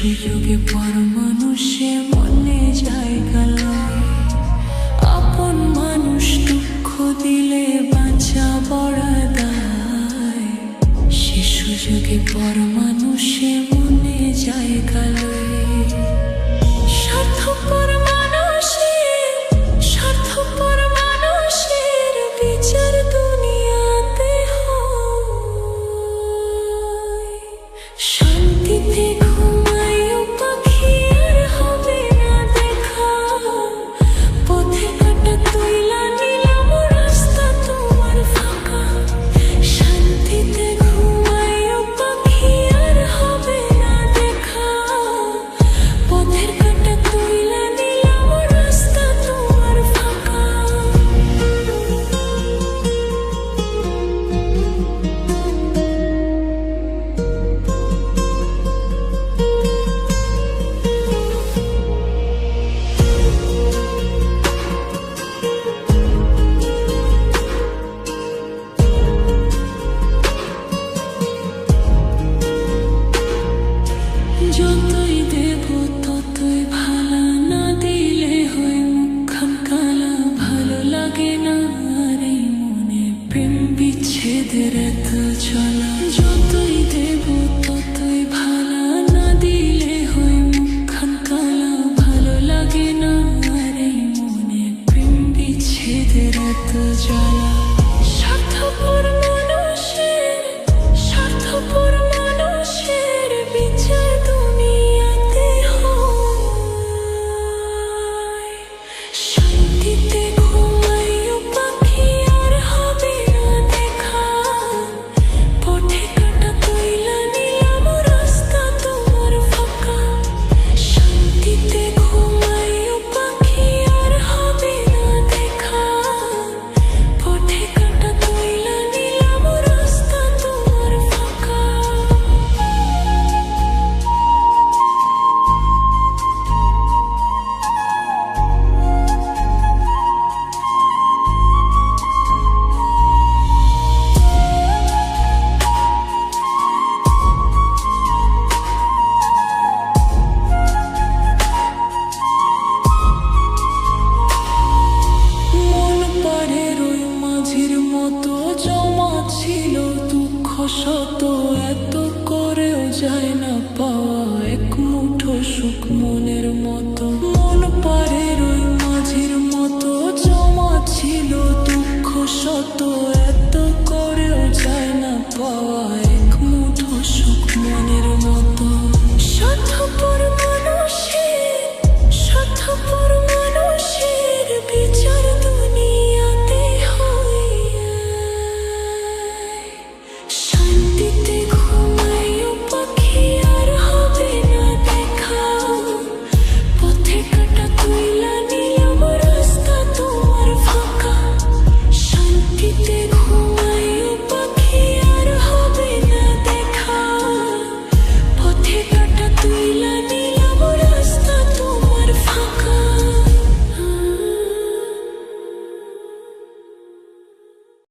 সুযোগে পর মানুষে মনে যায় গেল আপন মানুষ দুঃখ দিলে বাঁচা বড়া দায়। সে সুযোগে পর মানুষে মনে যায় গেল বিচ্ছেদের এত জ্বালা। স্বার্থপর todo.